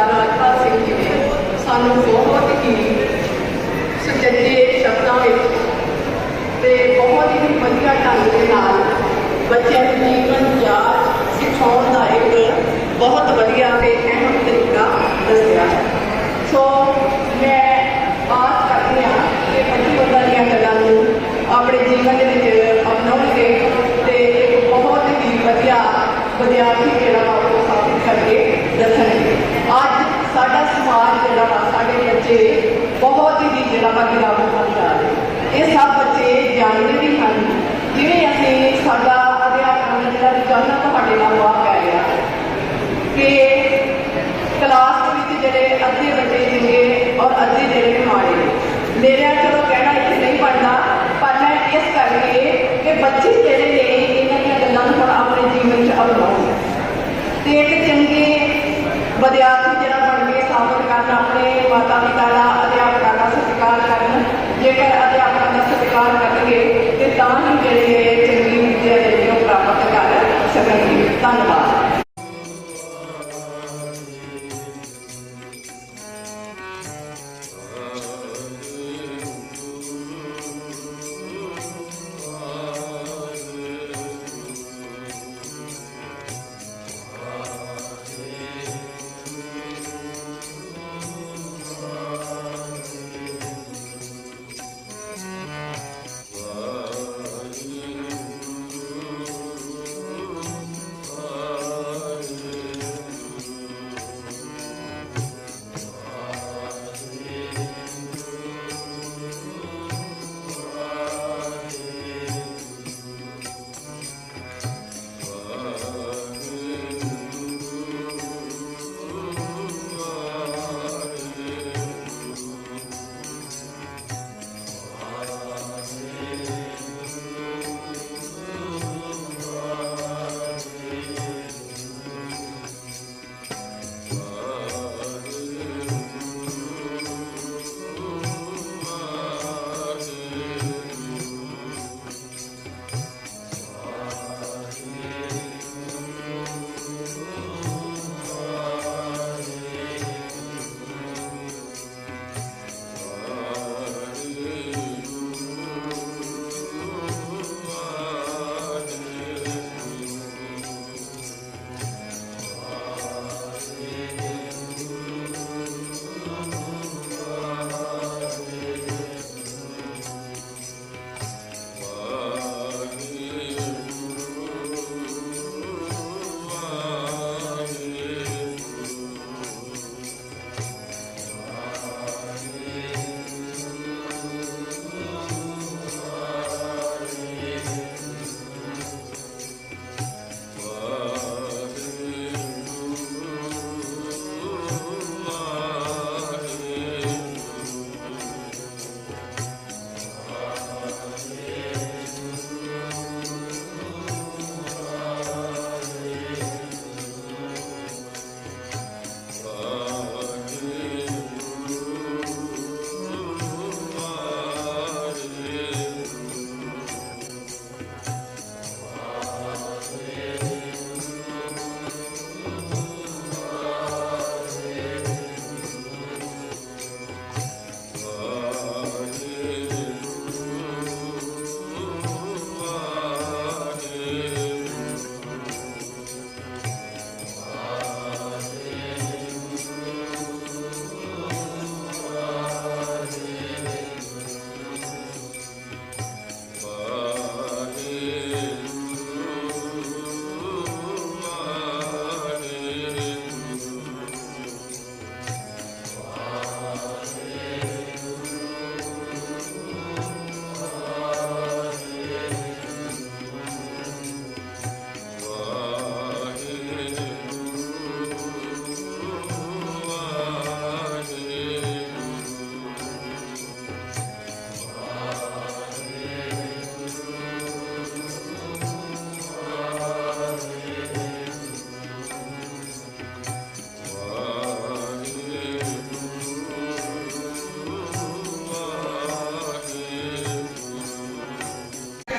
ਸਰਦਾਰ ਰਾਜਪਾਲ ਸਿੰਘ ਜੀ ਨੇ ਸਾਨੂੰ ਬਹੁਤ ਹੀ ਸੁਚੱਜੇ ਸ਼ਬਦਾਂ ਵਿੱਚ ਤੇ ਬਹੁਤ ਹੀ ਵਧੀਆ ਢੰਗ ਦੇ ਨਾਲ ਇਹ ਸਭ ਬੱਚੇ ਜਾਣਦੇ ਵੀ ਹਨ। ਜਿਵੇਂ ਅਸੀਂ ਸਾਡਾ ਅਧਿਆਪਨ ਜਿਹੜਾ ਰੁਝਾਨ ਤੁਹਾਡੇ ਨਾਲ ਵਾਹ ਪੈ ਗਿਆ ਕਿ ਕਲਾਸ ਵਿੱਚ ਜਿਹੜੇ ਅੱਧੇ ਬੱਚੇ ਚੰਗੇ ਔਰ ਅੱਧੇ ਜਿਹੜੇ ਮਾੜੇ ਮੇਰਾ ਚਲੋ ਕਹਿਣਾ ਇੱਥੇ ਨਹੀਂ ਪੜਦਾ ਪਰ ਮੈਂ ਇਸ ਕਰਕੇ ਕਿ ਬੱਚੇ ਜਿਹੜੇ ਨੇ, ਇਹਨਾਂ ਦੀਆਂ ਗੱਲਾਂ ਨੂੰ ਹੁਣ ਆਪਣੇ ਜੀਵਨ 'ਚ ਅਪਣਾਉਣ ਤੇ ਇੱਕ ਚੰਗੇ ਵਿਦਿਆਰਥੀ ਜਿਹੜਾ ਬਣ ਕੇ ਸਾਬਤ ਕਰਨ ਆਪਣੇ ਮਾਤਾ ਪਿਤਾ ਦਾ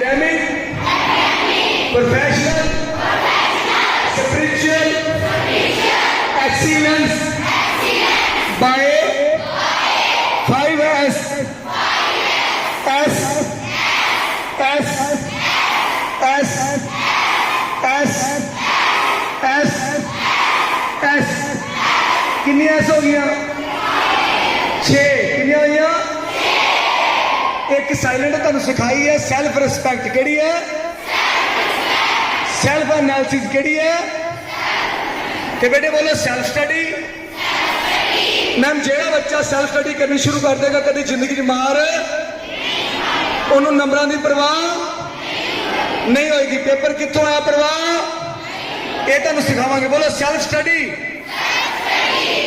Academic. Academic. Professional. Professional. Spiritual. Spiritual. Excellence. Excellence. By. Five S. Five S. S. S. S. S. S. S. S. S हो गया ਇੱਕ ਸਾਇਲੈਂਟ ਤੁਹਾਨੂੰ ਸਿਖਾਈ ਹੈ ਸੈਲਫ ਰਿਸਪੈਕਟ ਕਿਹੜੀ ਹੈ? ਸੈਲਫ ਐਨਾਲਿਸਿਸ ਕਿਹੜੀ ਹੈ? ਤੇ ਬੇਟੇ ਬੋਲੋ ਸੈਲਫ ਸਟੱਡੀ ਮੈਮ ਜਿਹੜਾ ਬੱਚਾ ਸੈਲਫ ਸਟੱਡੀ ਕਰਨੀ ਸ਼ੁਰੂ ਕਰ ਦੇਗਾ, ਕਦੇ ਜ਼ਿੰਦਗੀ 'ਚ ਮਾਰ। ਉਹਨੂੰ ਨੰਬਰਾਂ ਦੀ ਪਰਵਾਹ ਨਹੀਂ ਹੋਏਗੀ। ਪੇਪਰ ਕਿੱਥੋਂ ਆਇਆ ਪਰਵਾਹ? ਇਹ ਤੁਹਾਨੂੰ ਸਿਖਾਵਾਂਗੇ। ਬੋਲੋ self study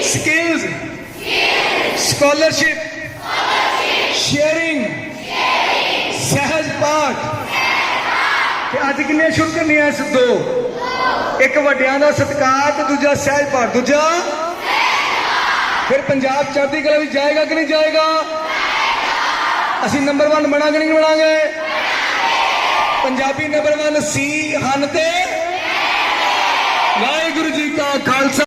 skills scholarship sharing ਸਹਿਜ ਪਾਠ ਤੇ ਅੱਜ ਕਿੰਨੇ ਸ਼ੁਰੂ ਕਰਨੀਆਂ ਇਸ ਦੋ ਇੱਕ ਵੱਡਿਆਂ ਦਾ ਸਤਿਕਾਰ ਤੇ ਦੂਜਾ ਸਹਿਜ ਪਾਠ ਦੂਜਾ? ਫਿਰ ਪੰਜਾਬ ਚੜ੍ਹਦੀ ਕਲਾ ਵਿੱਚ ਜਾਏਗਾ ਕਿ ਨਹੀਂ ਜਾਏਗਾ? ਅਸੀਂ ਨੰਬਰ 1 ਬਣਾਂਗੇ ਨਹੀਂ ਬਣਾਂਗੇ? ਪੰਜਾਬੀ ਨੰਬਰ 1 ਸੀ ਹਨ ਤੇ। ਵਾਹਿਗੁਰੂ ਜੀ ਕਾ ਖਾਲਸਾ।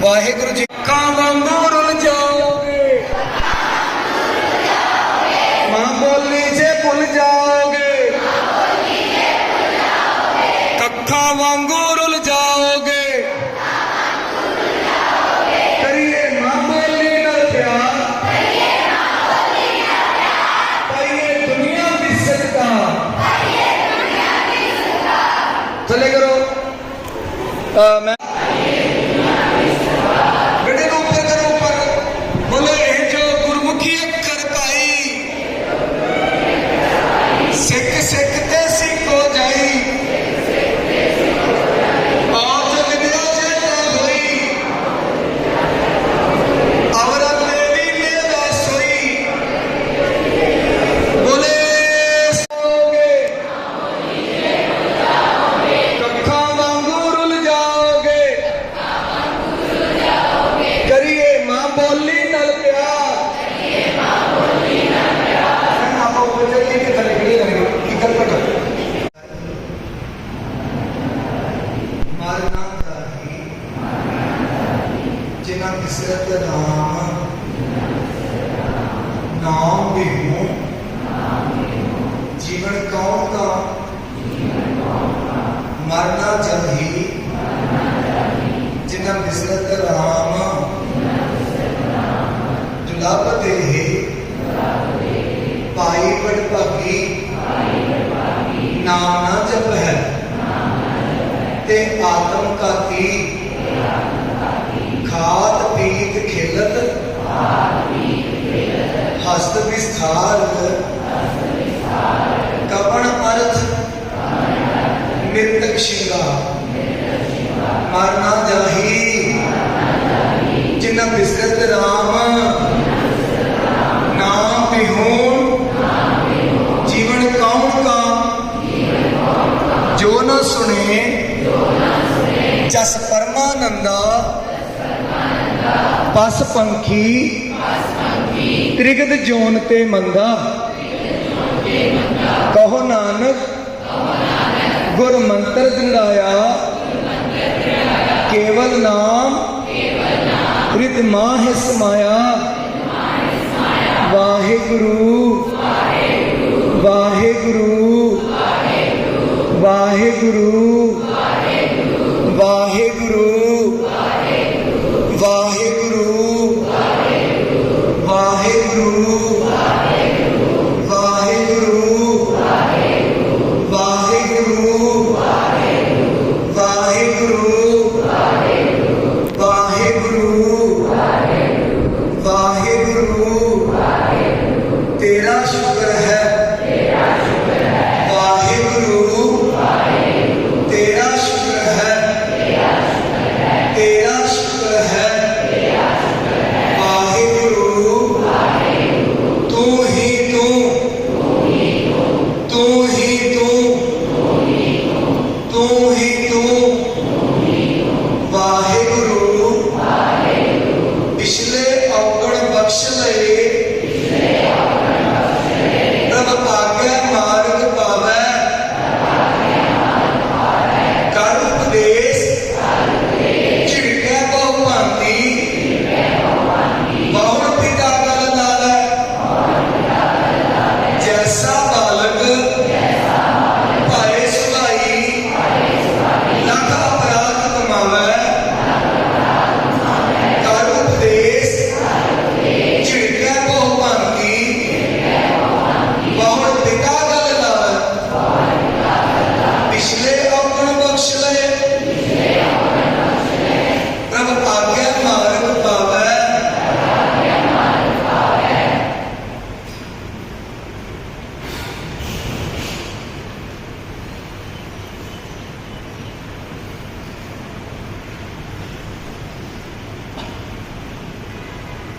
ਵਾਹਿਗੁਰੂ ਜੀ ਕਾ ਵਾਂਗੂ Uh man. ਹਸਤ ਵਿਸਥਾਰ ਕਪਣ ਅਰਥ ਮਿਰਤਕ ਸ਼ਿੰਗਾਰ ਮਰਨਾ ਜਾਹੀ ਜਿਨ੍ਹਾਂ ਬਿਸਰਤ ਰਾਮ ਨਾਮ ਬਿਹੂਨ ਜੀਵਨ ਕੌਣ ਕਾ ਜੋ ਨਾ ਸੁਣੇ ਜਸ ਪਰਮਾਨੰਦਾ ਪਸ ਪੰਖੀ ਤ੍ਰਿਗਤ ਜੋਨ ਤੇ ਮੰਦਾ ਕਹੋ ਨਾਨਕ ਗੁਰ ਮੰਤਰ ਦਿੰਦਾਇਆ ਕੇਵਲ ਨਾਮ ਰਿਤ ਮਾਹਿ ਸਮਾਇਆ। ਵਾਹਿਗੁਰੂ ਵਾਹਿਗੁਰੂ ਵਾਹਿਗੁਰੂ ਵਾਹਿਗੁਰੂ ਵਾਹਿਗੁਰੂ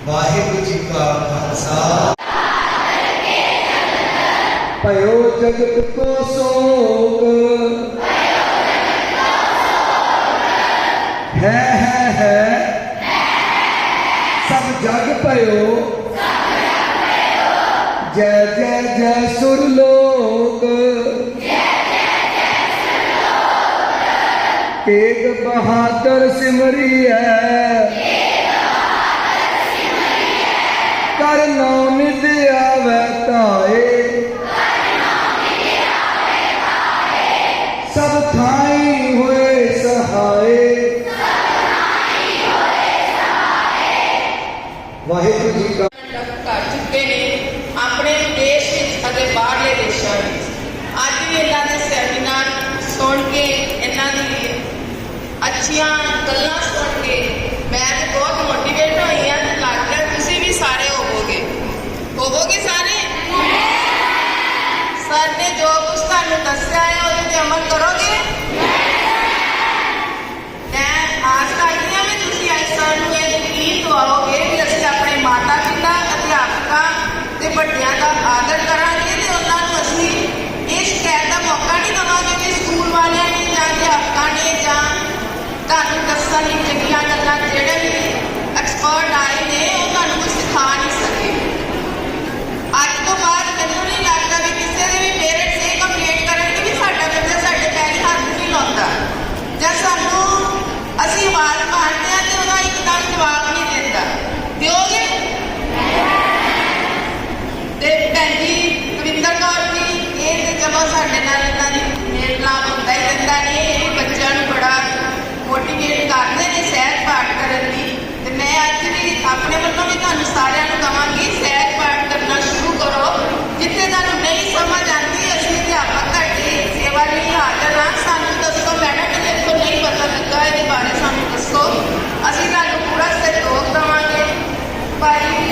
ਵਾਹਿਗੁਰੂ ਜੀ ਕਾ ਖਾਲਸਾ। ਭਇਓ ਜਗਤ ਕੋ ਸੋਗ। ਹੈ ਹੈ ਹੈ। ਸਭ ਜਗ ਭਇਓ। ਜੈ ਜੈ ਜੈ ਸੁਰ ਲੋਕ। ਤੇਗ ਬਹਾਦਰ ਸਿਮਰਿਐ। ਕਰ ਨਾਮ ਨਿਦ ਆਵੈ ਧਾਏ ਸਭ ਥਾਈ ਹੋਏ ਸਹਾਏ ਵਾਹਿਗੁਰੂ ਜੀ ਕਾ ਕਰ ਚੁੱਕੇ ਨੇ ਆਪਣੇ ਦੇਸ਼ ਵਿੱਚ ਅਤੇ ਬਾਹਰਲੇ ਦੇਸ਼ਾਂ ਵਿੱਚ ਅੱਜ ਵੀ ਇਹਨਾਂ ਦੇ ਸੈਮੀਨਾਰ ਸੁਣ ਕੇ ਇਹਨਾਂ ਦੀ ਅੱਛੀਆਂ ਗੱਲਾਂ ਸੁਣ ਕੇ ਮੈਂ ਤੇ ਬਹੁਤ ਮੋਟੀਵੇਟ ਹੋਈ ਹਾਂ ਤੇ ਲੱਗ ਰਿਹਾ ਤੁਸੀਂ ਵੀ ਸਾਰੇ ਹੋਵੋਗੇ ਹੋਵੋਗੇ ਸਾਰੇ ਸਰ ਨੇ ਜੋ ਕੁਝ ਦੱਸਿਆ ਹੈ, ਉਹਦੇ ਤੇ ਅਮਲ ਕਰੋਗੇ? ਮੈਂ ਆਸ ਕਰਦੀ ਹਾਂ ਵੀ ਤੁਸੀਂ ਇਸ ਸਾਲ ਨੂੰ ਇਹ ਯਕੀਨ ਦਿਵਾਓਗੇ ਕਿ ਅਸੀਂ ਆਪਣੇ ਮਾਤਾ ਪਿਤਾ, ਅਧਿਆਪਕਾਂ ਤੇ ਵੱਡਿਆਂ ਦਾ ਆਦਰ ਕਰਾਂਗੇ ਤੇ ਉਹਨਾਂ ਨੂੰ ਅਸੀਂ ਇਹ ਸ਼ਿਕਾਇਤ ਦਾ ਮੌਕਾ ਨਹੀਂ ਦੇਵਾਂਗੇ ਕਿ ਸਕੂਲ ਵਾਲਿਆਂ ਨੇ ਜਾਂ ਅਧਿਆਪਕਾਂ ਨੇ ਜਾਂ ਤੁਹਾਨੂੰ ਦੱਸਣ ਲਈ ਚੰਗੀਆਂ ਗੱਲਾਂ ਜਿਹੜੇ ਵੀ ਐਕਸਪਰਟ ਆਏ ਨੇ ਉਹ ਤੁਹਾਨੂੰ ਕੁਝ ਸਿਖਾ ਨਹੀਂ ਸਕੇ ਅੱਜ ਤੋਂ ਬਾਅਦ ਮੈਨੂੰ ਨਹੀਂ ਲੱਗਦਾ ਵੀ ਕਿਸੇ ਦੇ ਵੀ ਪੇਰੈਂਟਸ ਇਹ ਕੰਪਲੇਂਟ ਕਰਨਗੇ ਵੀ ਸਾਡਾ ਬੱਚਾ ਸਾਡੇ ਪੈਰੀ ਹੱਥ ਨਹੀਂ ਲਾਉਂਦਾ ਜਾਂ ਸਾਨੂੰ ਅਸੀਂ ਆਵਾਜ਼ everybody.